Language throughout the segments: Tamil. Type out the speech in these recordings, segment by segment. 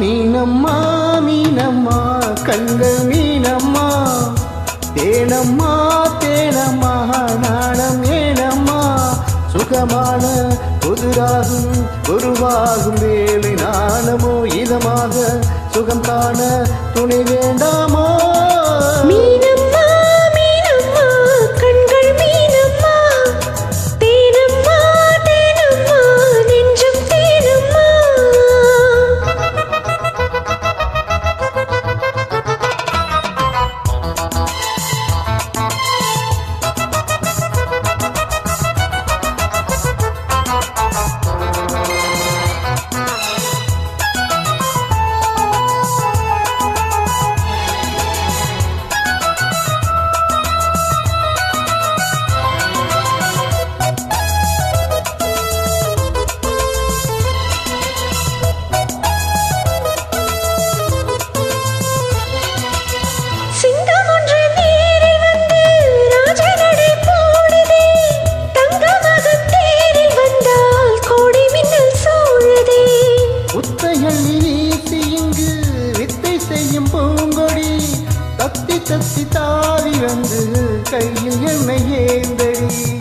மீனம்மா மீனம்மா கண்கள் மீனம்மா. தேனம்மா தேனம்மா நாணம் ஏனம்மா. சுகமான புதுராகும் உருவாகும் வேலை நாணமோ இதமாக. சுகம் காண துணை வேண்டாமோ? தாவி வந்து கையில் என்னை ஏந்தடி.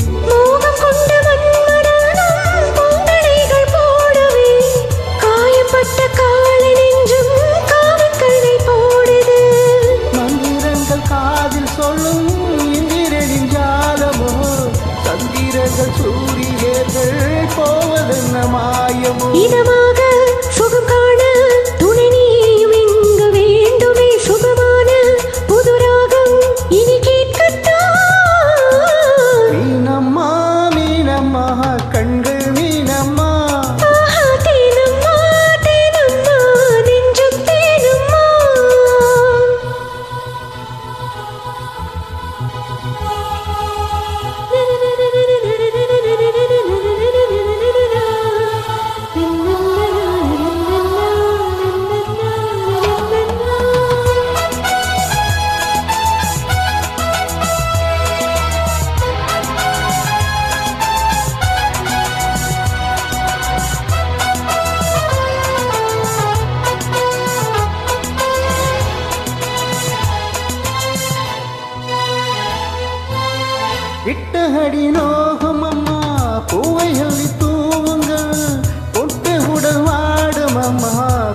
விட்ட அடி நோகும் அம்மா பூவை அள்ளி தூவுங்கள். பொட்டு உடல் வாடும் அம்மா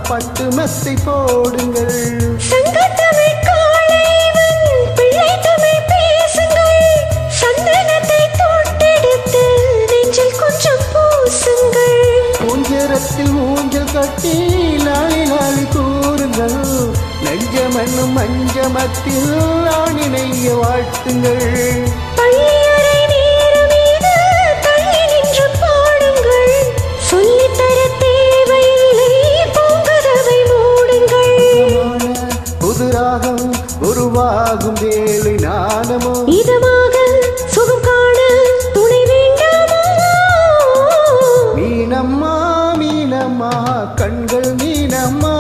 பட்டு மெத்தை போடுங்கள். ஊஞ்சல் கட்டி நாளி நாளி கூறுங்கள். நெஞ்சமென்னும் மஞ்சமத்தில் ஆணினைய வாழ்த்துங்கள். பள்ளியறை நேரம் வேலை நாணமோ? இதமாக சுகம் காண துணை வேண்டாமா? மீனம்மா மீனம்மா கண்கள் மீனம்மா.